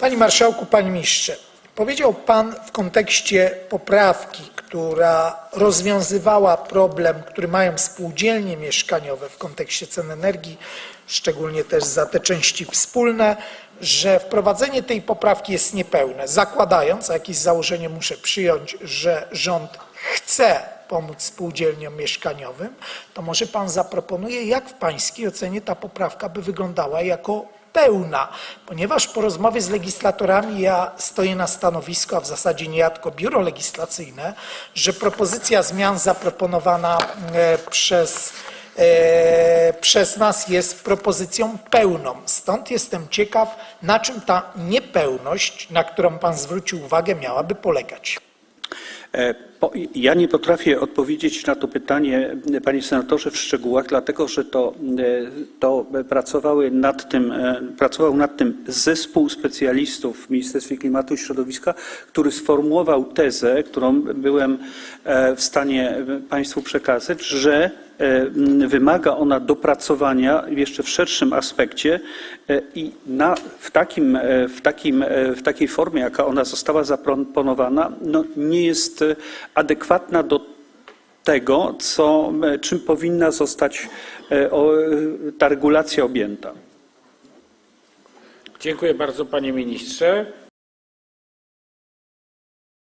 Panie Marszałku, Panie Ministrze, powiedział Pan w kontekście poprawki, która rozwiązywała problem, który mają spółdzielnie mieszkaniowe w kontekście cen energii, szczególnie też za te części wspólne, że wprowadzenie tej poprawki jest niepełne, zakładając, a jakieś założenie muszę przyjąć, że rząd chce pomóc spółdzielniom mieszkaniowym, to może Pan zaproponuje, jak w Pańskiej ocenie ta poprawka by wyglądała jako pełna, ponieważ po rozmowie z legislatorami ja stoję na stanowisku, a w zasadzie nie ja, tylko biuro legislacyjne, że propozycja zmian zaproponowana e, przez, e, przez nas jest propozycją pełną. Stąd jestem ciekaw, na czym ta niepełność, na którą Pan zwrócił uwagę, miałaby polegać. E, Ja nie potrafię odpowiedzieć na to pytanie, panie senatorze, w szczegółach, dlatego że to, e, to pracowały nad tym, e, pracował nad tym zespół specjalistów w Ministerstwie Klimatu i Środowiska, który sformułował tezę, którą byłem w stanie państwu przekazać, że wymaga ona dopracowania jeszcze w szerszym aspekcie e, i na, w, takim, e, w, takim, e, w takiej formie, jaka ona została zaproponowana, no, nie jest e, adekwatna do tego, co, e, czym powinna zostać e, e, ta regulacja objęta. Dziękuję bardzo panie ministrze.